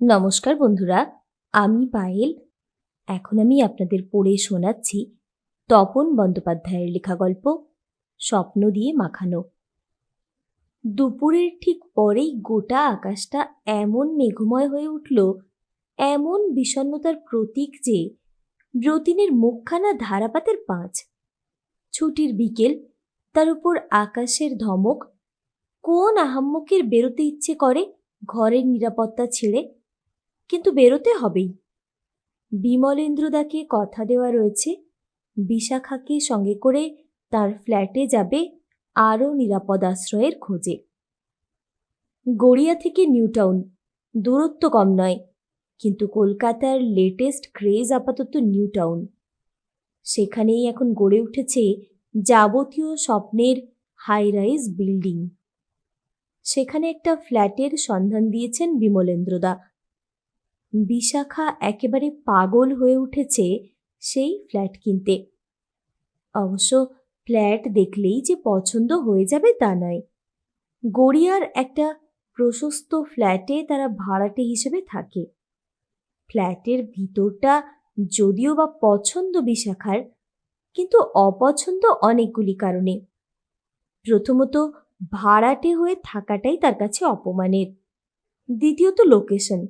নমস্কার বন্ধুরা, আমি পায়েল। এখন আমি আপনাদের পড়ে শোনাচ্ছি তপন বন্দ্যোপাধ্যায়ের লেখা গল্প, স্বপ্ন দিয়ে মাখানো। দুপুরের ঠিক পরেই গোটা আকাশটা এমন মেঘময় হয়ে উঠল, এমন বিষণ্ণতার প্রতীক যে ব্রতিনের মুখখানা ধারাপাতের পাঁচ। ছুটির বিকেল, তার উপর আকাশের ধমক, কোন আহাম্মকের বেরোতে ইচ্ছে করে ঘরের নিরাপত্তা ছেড়ে কিন্তু বেরোতে হবেই। বিমলেন্দ্রদাকে কথা দেওয়া রয়েছে। বিশাখাকে সঙ্গে করে তার ফ্ল্যাটে যাবে আরও নিরাপদ আশ্রয়ের খোঁজে। গড়িয়া থেকে নিউটাউন, দূরত্ব কম নয়, কিন্তু কলকাতার লেটেস্ট ক্রেজ আপাতত নিউটাউন। সেখানেই এখন গড়ে উঠেছে যাবতীয় স্বপ্নের হাই রাইজ বিল্ডিং। সেখানে একটা ফ্ল্যাটের সন্ধান দিয়েছেন বিমলেন্দ্রদা। বিশাখা একেবারে পাগল হয়ে উঠেছে সেই ফ্ল্যাট কিনতে। অবশ্য ফ্ল্যাট দেখলেই যে পছন্দ হয়ে যাবে তা নয়। গড়িয়ার একটা প্রশস্ত ফ্ল্যাটে তারা ভাড়াটে হিসেবে থাকে। ফ্ল্যাটের ভিতরটা যদিও বা পছন্দ বিশাখার, কিন্তু অপছন্দ অনেকগুলি কারণে। প্রথমত, ভাড়াটে হয়ে থাকাটাই তার কাছে অপমানের। দ্বিতীয়ত, লোকেশন।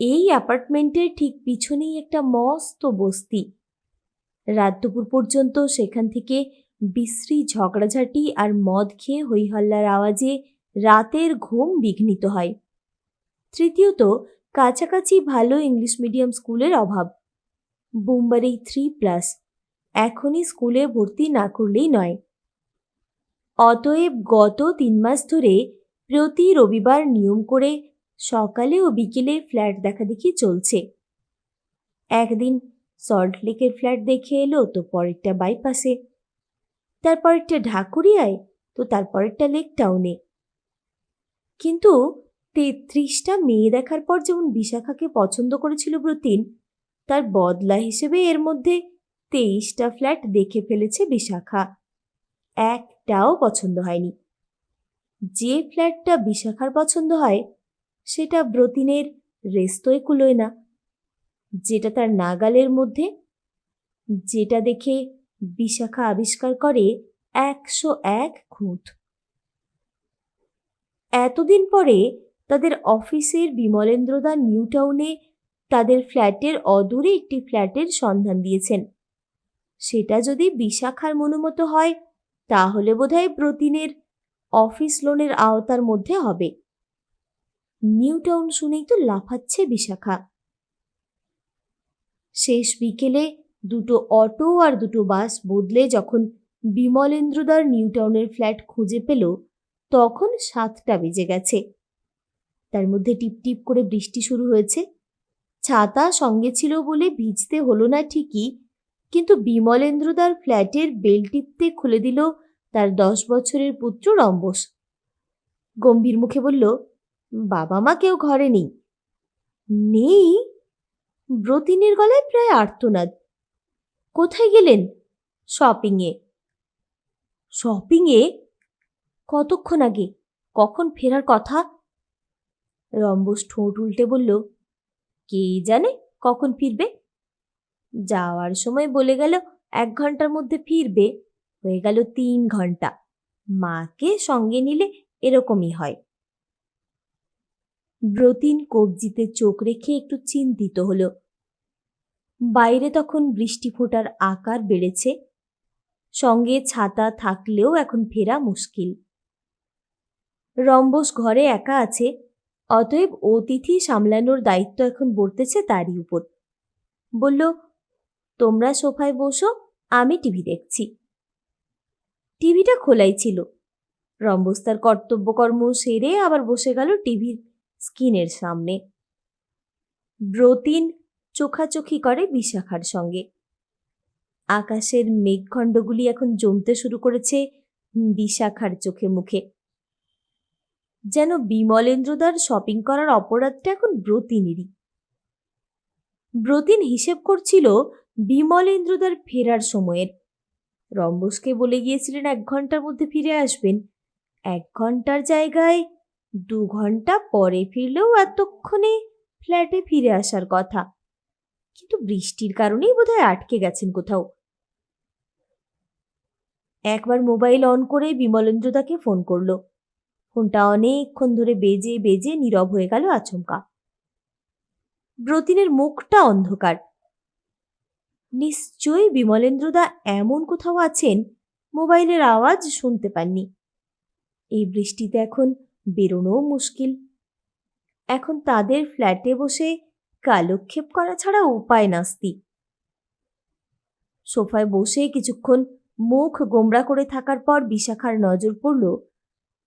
এই অ্যাপার্টমেন্টের ঠিক পিছনেই একটা মস্ত বস্তি। রাত দুপুর পর্যন্ত সেখান থেকে বিশ্রী ঝগড়াঝাটি আর মদ খেয়ে হইহল্লার আওয়াজে রাতের ঘুম বিঘ্নিত হয়। তৃতীয়ত, কাছাকাছি ভালো ইংলিশ মিডিয়াম স্কুলের অভাব। বোম্বারেই থ্রি প্লাস এখনই স্কুলে ভর্তি না করলেই নয়। অতএব গত তিন মাস ধরে প্রতি রবিবার নিয়ম করে সকালে ও বিকেলে ফ্ল্যাট দেখাদেখি চলছে। একদিন সল্টলেকের ফ্ল্যাট দেখে এলো, তো পরেরটা বাইপাসে। তারপরেরটা ঢাকুরিয়ায়, তো তারপরেরটা লেক টাউনে। কিন্তু তেত্রিশটা মেয়ে দেখার পর যেমন বিশাখাকে পছন্দ করেছিল ব্রতিন, তার বদলা হিসেবে এর মধ্যে তেইশটা ফ্ল্যাট দেখে ফেলেছে বিশাখা। একটাও পছন্দ হয়নি। যে ফ্ল্যাটটা বিশাখার পছন্দ হয় সেটা ব্রতিনের রেস্তোয় কুলোয় না। যেটা তার নাগালের মধ্যে, যেটা দেখে বিশাখা আবিষ্কার করে একশো এক খুঁত। এতদিন পরে তাদের অফিসের বিমলেন্দ্রদা নিউ টাউনে তাদের ফ্ল্যাটের অদূরে একটি ফ্ল্যাটের সন্ধান দিয়েছেন। সেটা যদি বিশাখার মনোমতো হয়, তাহলে বোধহয় প্রতিনের অফিস লোনের আওতার মধ্যে হবে। নিউ টাউন শুনেই তো লাফাচ্ছে বিশাখা। শেষ বিকেলে দুটো অটো আর দুটো বাস বদলে যখন বিমলেন্দ্রদার নিউ টাউনের ফ্ল্যাট খুঁজে পেল, তখন সাতটা বেজে গেছে। তার মধ্যে টিপটিপ করে বৃষ্টি শুরু হয়েছে। ছাতা সঙ্গে ছিল বলে ভিজতে হলো না ঠিকই, কিন্তু বিমলেন্দ্রদার ফ্ল্যাটের বেল টিপতে খুলে দিল তার দশ বছরের পুত্র রম্বস। গম্ভীর মুখে বলল বাবা মা কেউ ঘরে নেই। নেই? ব্রতিনের গলায় প্রায় আর্তনাদ। কোথায় গেলেন? শপিংয়ে। শপিংয়ে? কতক্ষণ আগে? কখন ফেরার কথা? রম্বস ঠোঁট উল্টে বলল, কে জানে কখন ফিরবে? যাওয়ার সময় বলে গেল, এক ঘণ্টার মধ্যে ফিরবে। হয়ে গেল তিন ঘণ্টা। মাকে সঙ্গে নিলে এরকমই হয়। ব্রতিন কবজিতে চোখ রেখে একটু চিন্তিত হলো। বাইরে তখন বৃষ্টি ফোটার আকার বেড়েছে, সঙ্গে ছাতা থাকলেও এখন ফেরা মুশকিল। রম্বস ঘরে একা আছে, অতএব অতিথি সামলানোর দায়িত্ব এখন বর্তেছে তারই উপর। বলল, তোমরা সোফায় বসো, আমি টিভি দেখছি। টিভিটা খোলাই ছিল। রম্বস তার কর্তব্যকর্ম সেরে আবার বসে গেল টিভির স্ক্রিনের সামনে। ব্রতিন চোখাচোখি করে বিশাখার সঙ্গে। আকাশের মেঘখণ্ডগুলি এখন জমতে শুরু করেছে বিশাখার চোখে মুখে। যেন বিমলেন্দ্রদার শপিং করার অপরাধটা এখন ব্রতিনেরই। ব্রতিন হিসেব করছিল বিমলেন্দ্রদার ফেরার সময়ের। রম্বসকে বলে গিয়েছিলেন, এক ঘণ্টার মধ্যে ফিরে আসবেন। এক ঘণ্টার জায়গায় দু ঘণ্টা পরে ফিরলেও এতক্ষণে ফ্ল্যাটে ফিরে আসার কথা। কিন্তু বৃষ্টির কারণেই বোধহয় আটকে গেছেন কোথাও। একবার মোবাইল অন করে বিমলেন্দ্রদাকে ফোন করল। ফোনটা অনেকক্ষণ ধরে বেজে বেজে নীরব হয়ে গেল আচমকা। ব্রতিনের মুখটা অন্ধকার। নিশ্চয়ই বিমলেন্দ্রদা এমন কোথাও আছেন, মোবাইলের আওয়াজ শুনতে পাননি। এই বৃষ্টিতে এখন বেরোনোও মুশকিল। এখন তাদের ফ্ল্যাটে বসে কালক্ষেপ করা ছাড়া উপায় নাস্তি সোফায় বসে কিছুক্ষণ মুখ গোমড়া করে থাকার পর বিশাখার নজর পড়ল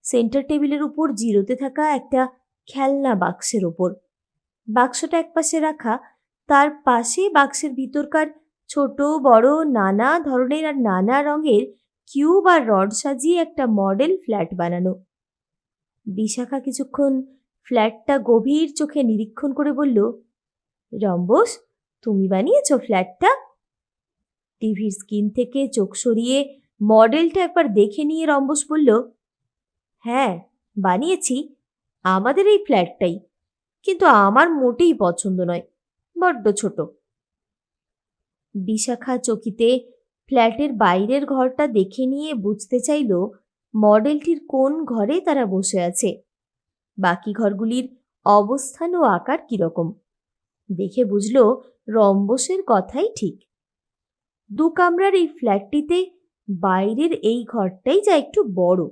সেন্টার টেবিলের উপর জিরোতে থাকা একটা খেলনা বাক্সের ওপর বাক্সটা একপাশে রাখা, তার পাশে বাক্সের ভিতরকার ছোট, বড়, নানা ধরনের আর নানা রঙের কিউব আর রড সাজিয়ে একটা মডেল ফ্ল্যাট বানানো। বিশাখা কিছুক্ষণ ফ্ল্যাটটা গভীর চোখে নিরীক্ষণ করে বলল, রম্বস, তুমি বানিয়েছ ফ্ল্যাটটা? টিভির স্ক্রিন থেকে চোখ সরিয়ে মডেলটা একবার দেখে নিয়ে রম্বস বলল হ্যাঁ বানিয়েছি। আমাদের এই ফ্ল্যাটটাই। কিন্তু আমার মোটেই পছন্দ নয়, বড্ড ছোট। বিশাখা চকিতে ফ্ল্যাটের বাইরের ঘরটা দেখে নিয়ে বুঝতে চাইল মডেলটির কোন ঘরে তারা বসে আছে? বাকি ঘরগুলির অবস্থান ও আকার কীরকম? দেখে বুঝল রম্বসের কথাই ঠিক। দু কামরার এই ফ্ল্যাটটিতে বাইরের এই ঘরটাই যা একটু বড়।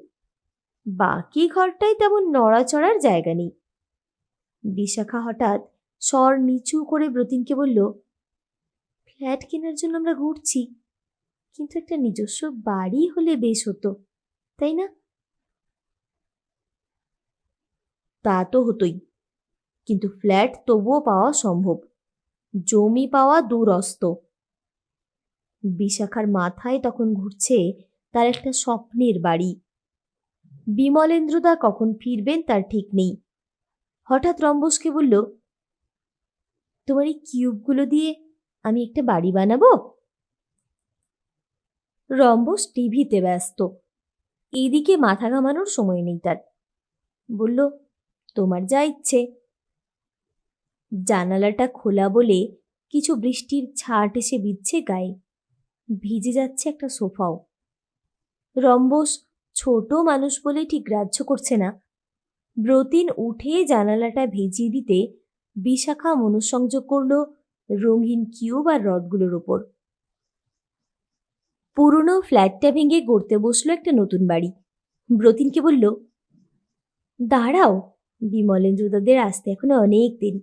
বাকি ঘরটাই তেমন নড়াচড়ার জায়গা নেই। বিশাখা হঠাৎ স্বর নিচু করে ব্রতিনকে বলল, ফ্ল্যাট কেনার জন্য আমরা ঘুরছি। কিন্তু একটা নিজস্ব বাড়ি হলে বেশ হতো। তাই না? তা তো হতোই। কিন্তু ফ্ল্যাট তবুও পাওয়া সম্ভব। জমি পাওয়া দূরস্ত। বিশাখার মাথায় তখন ঘুরছে তার একটা স্বপ্নের বাড়ি। বিমলেন্দ্রদা কখন ফিরবেন তার ঠিক নেই। হঠাৎ রম্বসকে বলল, তোমার এই কিউবগুলো দিয়ে আমি একটা বাড়ি বানাবো? রম্বস টিভিতে ব্যস্ত। এইদিকে মাথা ঘামানোর সময় নেই তার। বলল, তোমার যা ইচ্ছে। জানালাটা খোলা বলে কিছু বৃষ্টির ছাট এসে বিচ্ছে গায়ে। ভিজে যাচ্ছে একটা সোফাও। রম্বস ছোট মানুষ বলে ঠিক গ্রাহ্য করছে না। ব্রতিন উঠে জানালাটা ভেজিয়ে দিতে বিশাখা মনঃসংযোগ করল রঙিন কিউব আর রডগুলোর ওপর। পুরনো ফ্ল্যাটটা ভেঙে গড়তে বসল একটা নতুন বাড়ি। ব্রতিনকে বলল, দাঁড়াও বিমলেন্দ্রদাদের আসতে এখনও অনেক দেরি।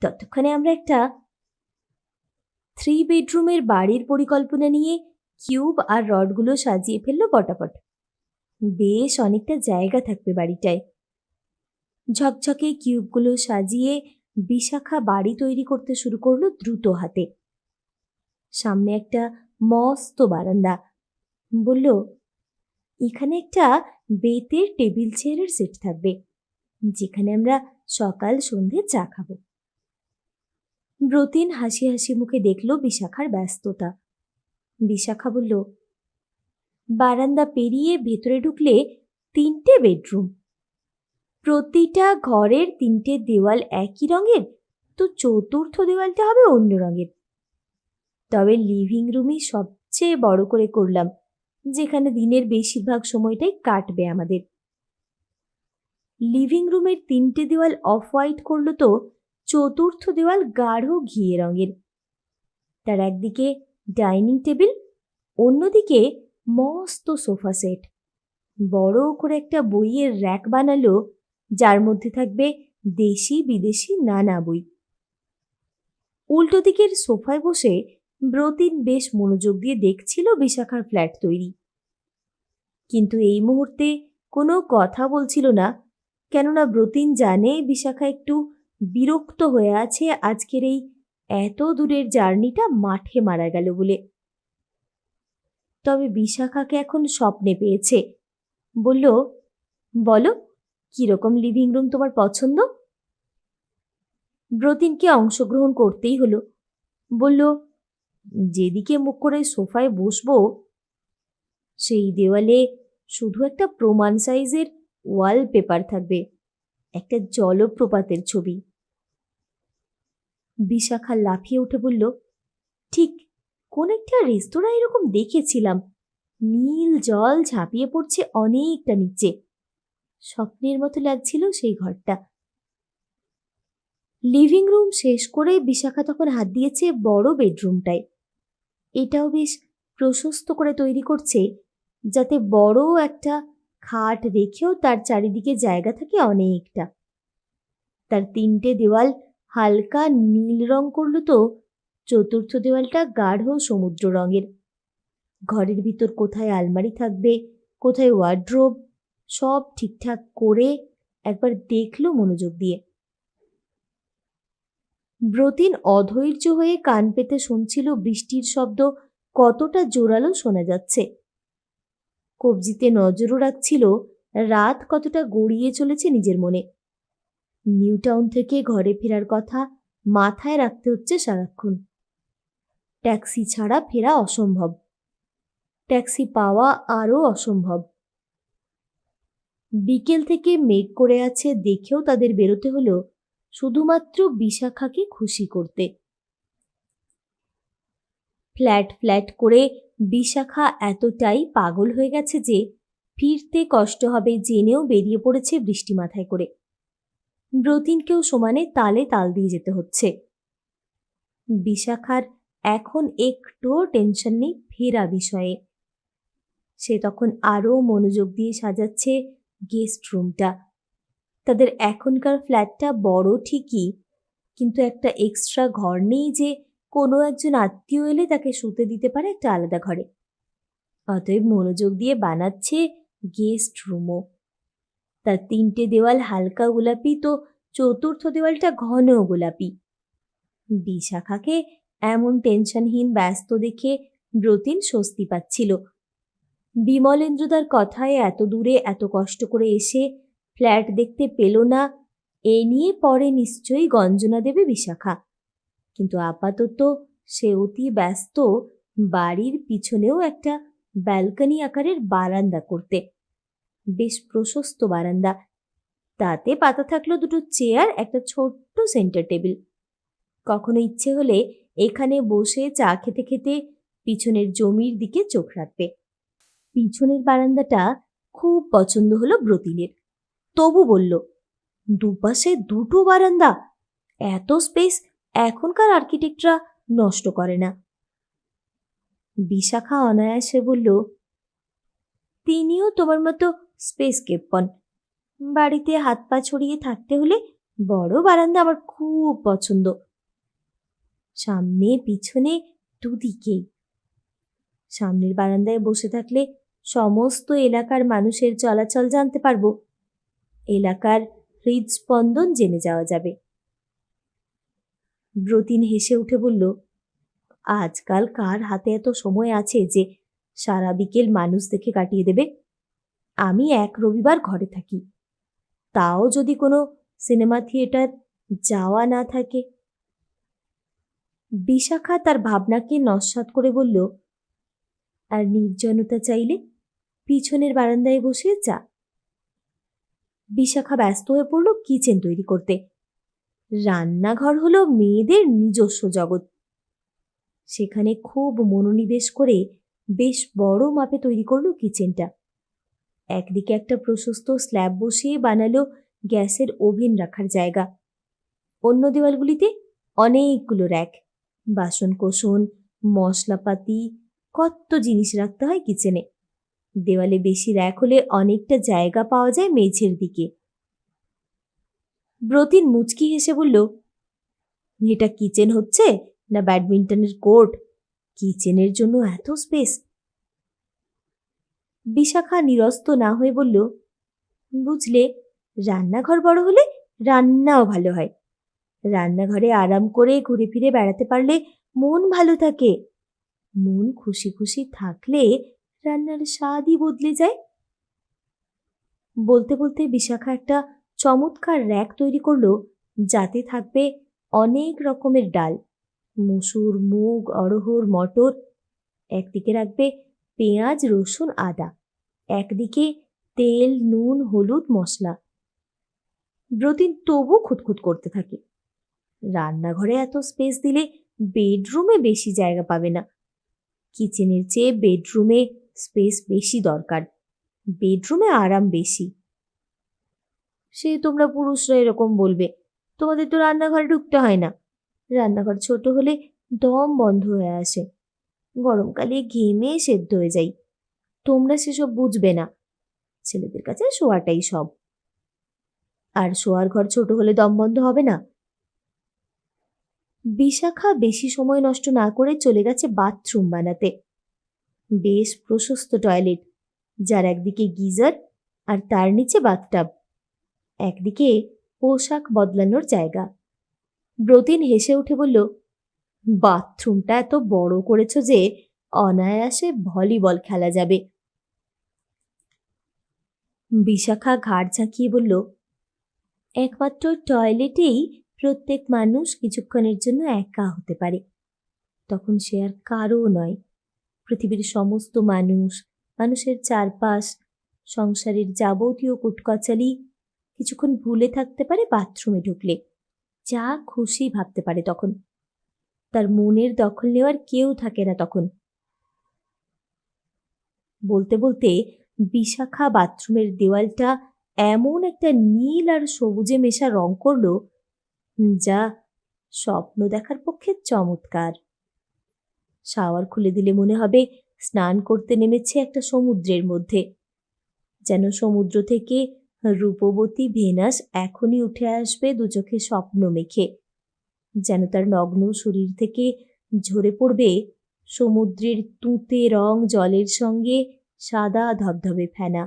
ততক্ষণে আমরা একটা থ্রি বেডরুমের বাড়ির পরিকল্পনা নিয়ে কিউব আর রডগুলো সাজিয়ে ফেলল পটাপট। বেশ অনেকটা জায়গা থাকবে বাড়িটায়। ঝকঝকে কিউবগুলো সাজিয়ে বিশাখা বাড়ি তৈরি করতে শুরু করল দ্রুত হাতে। সামনে একটা মস্ত বারান্দা। বলল, এখানে একটা বেতের টেবিল চেয়ারের সেট থাকবে, যেখানে আমরা সকাল সন্ধে চা খাব। ব্রতিন হাসি হাসি মুখে দেখল বিশাখার ব্যস্ততা। বিশাখা বলল, বারান্দা পেরিয়ে ভেতরে ঢুকলে তিনটে বেডরুম। প্রতিটা ঘরের তিনটে দেওয়াল একই রঙের, তো চতুর্থ দেওয়ালটা হবে অন্য রঙের। তবে লিভিং রুমই সবচেয়ে বড় করে করলাম, যেখানে দিনের বেশিরভাগ সময়টাই কাটবে আমাদের। লিভিং রুমের তিনটে দেওয়াল অফ হোয়াইট করল তো, চতুর্থ দেওয়াল গাঢ় ঘিয়ে রঙের। তার একদিকে ডাইনিং টেবিল অন্যদিকে মস্ত সোফা সেট বড় করে একটা বইয়ের র্যাক বানালো, যার মধ্যে থাকবে দেশি বিদেশি নানা বই। উল্টো দিকের সোফায় বসে ব্রতিন বেশ মনোযোগ দিয়ে দেখছিল বিশাখার ফ্ল্যাট তৈরি। কিন্তু এই মুহূর্তে কোনো কথা বলছিল না, কেননা ব্রতিন জানে বিশাখা একটু বিরক্ত হয়ে আছে আজকের এই এত দূরের জার্নিটা মাঠে মারা গেল বলে। তবে বিশাখাকে এখন স্বপ্নে পেয়েছে। বলল, বলো, কীরকম লিভিং রুম তোমার পছন্দ? ব্রতিনকে অংশগ্রহণ করতেই হলো। বলল যেদিকে মুখ করে সোফায় বসবো, সেই দেওয়ালে শুধু একটা প্রমাণ সাইজের ওয়াল পেপার থাকবে, একটা জলপ্রপাতের ছবি। বিশাখা লাফিয়ে উঠে বলল, ঠিক, কোন একটা রেস্তোরাঁ এরকম দেখেছিলাম। নীল জল ঝাঁপিয়ে পড়ছে অনেকটা নিচে। স্বপ্নের মতো লাগছিল সেই ঘরটা। লিভিং রুম শেষ করে বিশাখা তখন হাত দিয়েছে বড় বেডরুমটায়। এটাও বেশ প্রশস্ত করে তৈরি করছে, যাতে বড় একটা খাট রেখেও তার চারিদিকে জায়গা থাকে অনেকটা। তার তিনটে দেওয়াল হালকা নীল রং করল তো, চতুর্থ দেওয়ালটা গাঢ় সমুদ্র রঙের। ঘরের ভিতর কোথায় আলমারি থাকবে, কোথায় ওয়ার্ড্রোব, সব ঠিকঠাক করে একবার দেখল মনোযোগ দিয়ে। ব্রতিন অধৈর্য হয়ে কান পেতে শুনছিল বৃষ্টির শব্দ, কতটা জোরালো শোনা যাচ্ছে। কবজিতে নজরও রাখছিল, রাত কতটা গড়িয়ে চলেছে নিজের মনে। নিউ টাউন থেকে ঘরে ফেরার কথা মাথায় রাখতে হচ্ছে সারাক্ষণ। ট্যাক্সি ছাড়া ফেরা অসম্ভব। ট্যাক্সি পাওয়া আরও অসম্ভব। বিকেল থেকে মেঘ করে আছে, দেখেও তাদের বেরোতে হলো শুধুমাত্র বিশাখাকে খুশি করতে। ফ্ল্যাট ফ্ল্যাট করে বিশাখা এতটাই পাগল হয়ে গেছে যে ফিরতে কষ্ট হবে জেনেও বেরিয়ে পড়েছে বৃষ্টি মাথায় করে। ব্রতিনকেও সমানে তালে তাল দিয়ে যেতে হচ্ছে। বিশাখার এখন একটুও টেনশন নেই ফেরা বিষয়ে। সে তখন আরও মনোযোগ দিয়ে সাজাচ্ছে গেস্ট রুমটা। তাদের এখনকার ফ্ল্যাটটা বড় ঠিকই, কিন্তু একটা এক্সট্রা ঘর নেই যে কোনো একজন আত্মীয় এলে তাকে শুতে দিতে পারে একটা আলাদা ঘরে। অতএব মনোযোগ দিয়ে বানাচ্ছে গেস্ট রুমও তার তিনটে দেওয়াল হালকা গোলাপি, তো চতুর্থ দেওয়ালটা ঘন গোলাপি। বিশাখাকে এমন টেনশনহীন ব্যস্ত দেখে ব্রতিন স্বস্তি পাচ্ছিল। বিমলেন্দ্রদার কথায় এত দূরে এত কষ্ট করে এসে ফ্ল্যাট দেখতে পেল না, এ নিয়ে পরে নিশ্চয়ই গঞ্জনা দেবে বিশাখা। কিন্তু আপাতত সে অতি ব্যস্ত বাড়ির পিছনেও একটা ব্যালকনি আকারের বারান্দা করতে। বেশ প্রশস্ত বারান্দা। তাতে পাতা থাকল দুটো চেয়ার, একটা ছোট্ট সেন্টার টেবিল। কখনো ইচ্ছে হলে এখানে বসে চা খেতে খেতে পিছনের জমির দিকে চোখ রাখবে। পিছনের বারান্দাটা খুব পছন্দ হলো ব্রতিনের। তবু বলল, দুপাশে দুটো বারান্দা, এত স্পেস এখনকার আর্কিটেক্টরা নষ্ট করে না। বিশাখা অনায়াসে বলল, তিনিও তোমার মতো স্পেস কেপ্পন বাড়িতে হাত পা ছড়িয়ে থাকতে হলে বড় বারান্দা আমার খুব পছন্দ। সামনে পিছনে দুদিকেই সামনের বারান্দায় বসে থাকলে সমস্ত এলাকার মানুষের চলাচল জানতে পারব। এলাকার হৃদস্পন্দন জেনে যাওয়া যাবে। ব্রতিন হেসে উঠে বলল, আজকাল কার হাতে এত সময় আছে যে সারা বিকেল মানুষ দেখে কাটিয়ে দেবে? আমি এক রবিবার ঘরে থাকি। তাও যদি কোনো সিনেমা থিয়েটার যাওয়া না থাকে? বিশাখা তার ভাবনাকে নস্বাত করে বলল, আর নির্জনতা চাইলে পিছনের বারান্দায় বসে চা বিশাখা ব্যস্ত হয়ে পড়ল কিচেন তৈরি করতে। রান্নাঘর হলো মেয়েদের নিজস্ব জগৎ। সেখানে খুব মনোনিবেশ করে বেশ বড় মাপে তৈরি করল কিচেনটা। একদিকে একটা প্রশস্ত স্ল্যাব বসিয়ে বানালো গ্যাসের ওভেন রাখার জায়গা। অন্য দেওয়ালগুলিতে অনেকগুলো র্যাক বাসন কোসন মশলাপাতি, কত জিনিস রাখতে হয় কিচেনে। দেওয়ালে বেশি র্যাক হলে অনেকটা জায়গা পাওয়া যায় মেঝের দিকে। ব্রতিন মুচকি হেসে বলল, এটা কিচেন হচ্ছে না ব্যাডমিন্টনের কোর্ট? কিচেনের জন্য এত স্পেস? বিশাখা নিরস্ত না হয়ে বলল, বুঝলে, রান্নাঘর বড় হলে রান্নাও ভালো হয়। রান্নাঘরে আরাম করে ঘুরে ফিরে বেড়াতে পারলে মন ভালো থাকে। মন খুশি খুশি থাকলে রান্নার স্বাদই বদলে যায়। বলতে বলতে বিশাখা একটা চমৎকার র্যাক তৈরি করল, যাতে থাকবে অনেক রকমের ডাল। মসুর, মুগ, অড়হর, মটর, একদিকে রাখবে পেঁয়াজ, রসুন, আদা, একদিকে তেল, নুন, হলুদ, মশলা। ব্রতিন তবু খুঁতখুত করতে থাকে। রান্নাঘরে এত স্পেস দিলে বেডরুমে বেশি জায়গা পাবে না। কিচেনের চেয়ে বেডরুমে স্পেস বেশি দরকার। বেডরুমে আরাম বেশি। সে তোমরা পুরুষরা এরকম বলবে, তোমাদের তো রান্নাঘরে ঢুকতে হয় না। রান্নাঘর ছোট হলে দম বন্ধ হয়ে আসে। গরমকালে ঘেমে সেদ্ধ হয়ে যাই তোমরা সেসব বুঝবে না। ছেলেদের কাছে শোয়াটাই সব। আর শোয়ার ঘর ছোট হলে দম বন্ধ হবে না। বিশাখা বেশি সময় নষ্ট না করে চলে গেছে বাথরুম বানাতে। বেশ প্রশস্ত টয়লেট, যার একদিকে গিজার আর তার নিচে বাথটাব একদিকে পোশাক বদলানোর জায়গা। ব্রতিন হেসে উঠে বলল, বাথরুমটা এত বড় করেছ যে অনায়াসে ভলিবল খেলা যাবে। বিশাখা ঘাড় ঝাঁকিয়ে বলল, একমাত্র টয়লেটেই প্রত্যেক মানুষ কিছুক্ষণের জন্য একা হতে পারে। তখন সে আর কারও নয়। পৃথিবীর সমস্ত মানুষ, মানুষের চারপাশ, সংসারের যাবতীয় কুটকচালি কিছুক্ষণ ভুলে থাকতে পারে, বাথরুমে ঢুকলে। যা খুশি ভাবতে পারে তখন। তার মনের দখল নেওয়ার কেউ থাকে না তখন। বলতে বলতে বিশাখা বাথরুমের দেওয়ালটা এমন একটা নীল আর সবুজে মেশা রং করল, যা স্বপ্ন দেখার পক্ষে চমৎকার। শাওয়ার খুলে দিলে মনে হবে স্নান করতে নেমেছে একটা সমুদ্রের মধ্যে। যেন সমুদ্র থেকে রূপবতী ভেনাস এখনই উঠে আসবে দু চোখে স্বপ্ন মেখে। যেন তার নগ্ন শরীর থেকে ঝরে পড়বে সমুদ্রের তুঁতে রং জলের সঙ্গে সাদা ধবধবে ফেনা।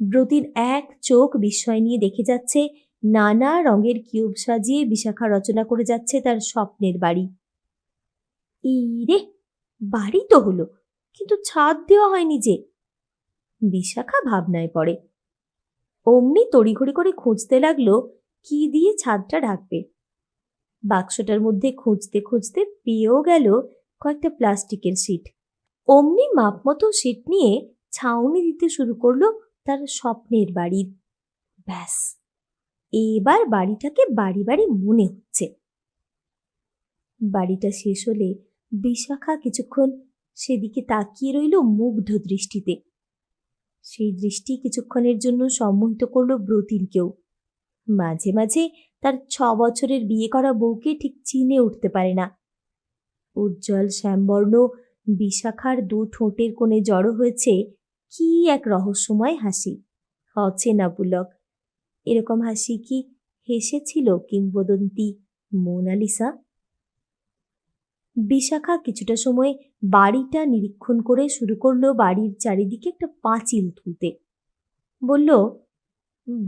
ব্রতির এক চোখ বিস্ময় নিয়ে দেখে যাচ্ছে নানা রঙের কিউব সাজিয়ে বিশাখা রচনা করে যাচ্ছে তার স্বপ্নের বাড়ি। এই রে বাড়ি তো হলো, কিন্তু ছাদ দেওয়া হয়নি যে। বিশাখা ভাবনায় পড়ে। অমনি তড়িঘড়ি করে খুঁজতে লাগল, কি দিয়ে ছাদটা ঢাকবে। বাক্সটার মধ্যে খুঁজতে খুঁজতে পেয়েও গেল কয়েকটা প্লাস্টিকের সিট অমনি মাপ মতো সিট নিয়ে ছাউনি দিতে শুরু করল তার স্বপ্নের বাড়ির ব্যাস, এবার বাড়িটাকে বাড়ি বাড়ি মনে হচ্ছে। বাড়িটা শেষ হলে বিশাখা কিছুক্ষণ সেদিকে তাকিয়ে রইল মুগ্ধ দৃষ্টিতে। সেই দৃষ্টি কিছুক্ষণের জন্য সম্মোহিত করল ব্রতিনকেও মাঝে মাঝে তার ছ বছরের বিয়ে করা বউকে ঠিক চিনে উঠতে পারে না। উজ্জ্বল শ্যামবর্ণ বিশাখার দু ঠোঁটের কোণে জড়ো হয়েছে কি এক রহস্যময় হাসি। অচেনা পুলক। এরকম হাসি কি হেসেছিল কিংবদন্তি মোনালিসা? বিশাখা কিছুটা সময় বাড়িটা নিরীক্ষণ করে শুরু করল বাড়ির চারিদিকে একটা পাঁচিল তুলতে। বলল,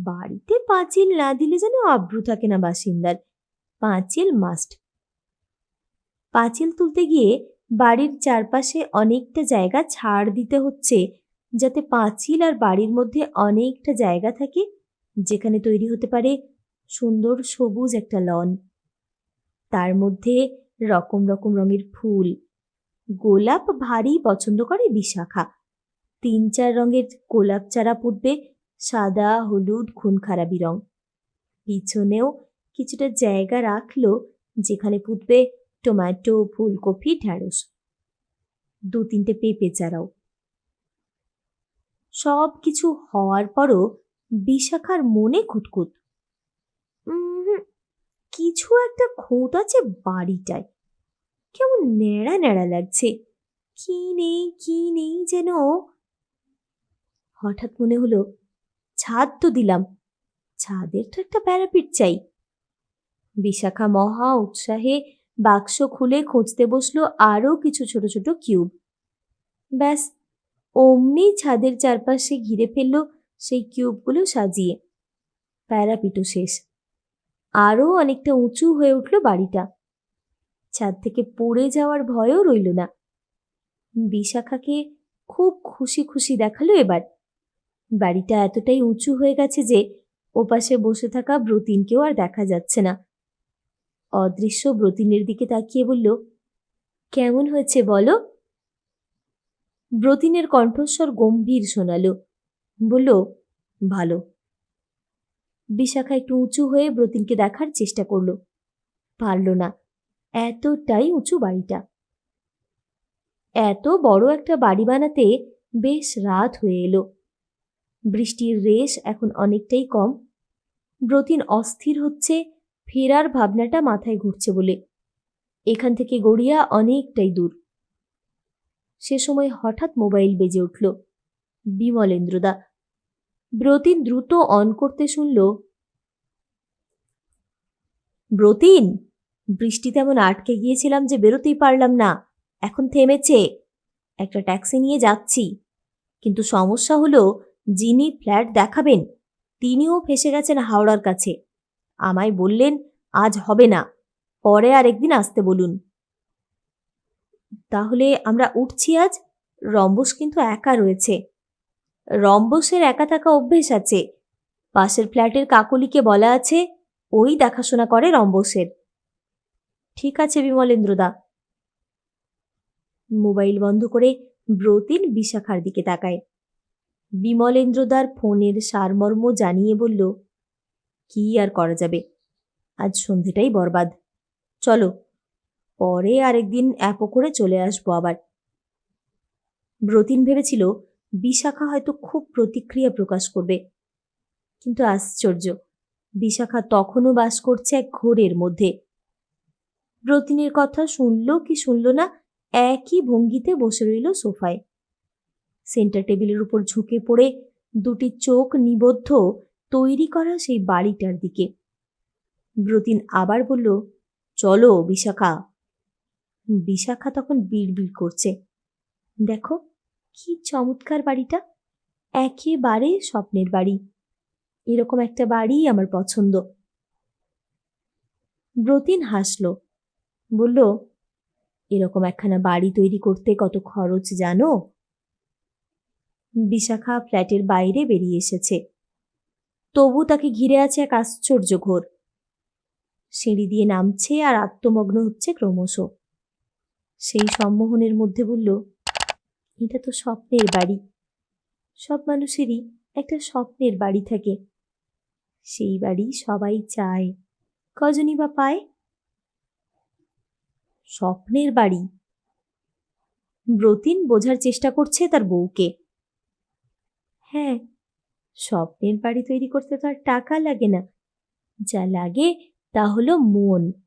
বাড়িতে পাঁচিল না দিলে যেন আব্রু থাকে না বাসিন্দার। পাঁচিল মাস্ট পাঁচিল তুলতে গিয়ে বাড়ির চারপাশে অনেকটা জায়গা ছাড় দিতে হচ্ছে, যাতে পাঁচিল আর বাড়ির মধ্যে অনেকটা জায়গা থাকে, যেখানে তৈরি হতে পারে সুন্দর সবুজ একটা লন। তার মধ্যে রকম রকম রঙের ফুল। গোলাপ ভারী পছন্দ করে বিশাখা। তিন চার রঙের গোলাপ চারা পুঁতবে সাদা, হলুদ খুন খারাপি রং। পিছনেও কিছুটা জায়গা রাখল যেখানে পুঁতবে টমেটো, ফুলকপি, ঢ্যাঁড়স। দু তিনটে পেঁপে চারাও। সব কিছু হওয়ার পরও বিশাখার মনে খুঁতখুত। কিছু একটা খুঁত আছে বাড়িটায়। কেমন ন্যাড়া ন্যাড়া লাগছে। কি নেই কি নেই যেন। হঠাৎ মনে হলো, ছাদ তো দিলাম। ছাদের তো একটা প্যারাপিট চাই। বিশাখা মহা উৎসাহে বাক্স খুলে খুঁজতে বসল আরও কিছু ছোট ছোট কিউব। ব্যাস, অমনি ছাদের চারপাশে ঘিরে ফেলল সেই কিউবগুলো সাজিয়ে। প্যারাপিটও শেষ। আরও অনেকটা উঁচু হয়ে উঠল বাড়িটা। ছাদ থেকে পড়ে যাওয়ার ভয়ও রইল না। বিশাখাকে খুব খুশি খুশি দেখাল এবার। বাড়িটা এতটাই উঁচু হয়ে গেছে যে ওপাশে বসে থাকা ব্রতিনকেও আর দেখা যাচ্ছে না। অদৃশ্য ব্রতিনের দিকে তাকিয়ে বলল, কেমন হয়েছে বলো? ব্রতিনের কণ্ঠস্বর গম্ভীর শোনালো। বলল, ভালো। বিশাখা একটু উঁচু হয়ে ব্রতিনকে দেখার চেষ্টা করল। পারল না। এতটাই উঁচু বাড়িটা। এত বড় একটা বাড়ি বানাতে বেশ রাত হয়ে এলো। বৃষ্টির রেশ এখন অনেকটাই কম। ব্রতিন অস্থির হচ্ছে, ফেরার ভাবনাটা মাথায় ঘুরছে বলে। এখান থেকে গড়িয়া অনেকটাই দূর। সে সময় হঠাৎ মোবাইল বেজে উঠল। বিমলেন্দ্রদা ব্রতিন দ্রুত অন করতে শুনল, ব্রতিন, বৃষ্টি তেমন আটকে গিয়েছিলাম যে বেরোতেই পারলাম না। এখন থেমেছে। একটা ট্যাক্সি নিয়ে যাচ্ছি। কিন্তু সমস্যা হলো, যিনি ফ্ল্যাট দেখাবেন, তিনিও ফেসে গেছেন হাওড়ার কাছে। আমায় বললেন, আজ হবে না। পরে আর একদিন আসতে বলুন। তাহলে আমরা উঠছি আজ? রম্বস কিন্তু একা রয়েছে। রম্বসের একা থাকা অভ্যেস আছে। পাশের ফ্ল্যাটের কাকলিকে বলা আছে, ওই দেখাশোনা করে রম্বসের। ঠিক আছে বিমলেন্দ্রদা। মোবাইল বন্ধ করে ব্রতিন বিশাখার দিকে তাকায়। বিমলেন্দ্রদার ফোনের সারমর্ম জানিয়ে বলল, কি আর করা যাবে? আজ সন্ধেটাই বরবাদ। চলো, পরে আরেকদিন অ্যাপো করে চলে আসব আবার। ব্রতিন ভেবেছিল বিশাখা হয়তো খুব প্রতিক্রিয়া প্রকাশ করবে। কিন্তু আশ্চর্য, বিশাখা তখনও বাস করছে এক ঘোরের মধ্যে। ব্রতিনের কথা শুনল কি শুনল না, একই ভঙ্গিতে বসে রইল সোফায়। সেন্টার টেবিলের উপর ঝুঁকে পড়ে দুটি চোখ নিবদ্ধ তৈরি করা সেই বাড়িটার দিকে। ব্রতিন আবার বলল, চলো, বিশাখা। বিশাখা তখন বিড়বিড় করছে। দেখো কি চমৎকার বাড়িটা। একেবারে স্বপ্নের বাড়ি। এরকম একটা বাড়ি আমার পছন্দ। ব্রতিন হাসল। বলল, এরকম একখানা বাড়ি তৈরি করতে কত খরচ জানো? বিশাখা ফ্ল্যাটের বাইরে বেরিয়ে এসেছে। তবু তাকে ঘিরে আছে এক আশ্চর্য ঘোর। সিঁড়ি দিয়ে নামছে আর আত্মমগ্ন হচ্ছে ক্রমশ। সেই সম্মোহনের মধ্যে বলল এটা তো স্বপ্নের বাড়ি। সব মানুষেরই একটা স্বপ্নের বাড়ি থাকে। সেই বাড়ি সবাই চায়। কজনই বা পায়? স্বপ্নের বাড়ি। ব্রতিন বোঝার চেষ্টা করছে তার বউকে। হ্যাঁ স্বপ্নের বাড়ি তৈরি করতে তো আর টাকা লাগে না। যা লাগে তা হলো মন।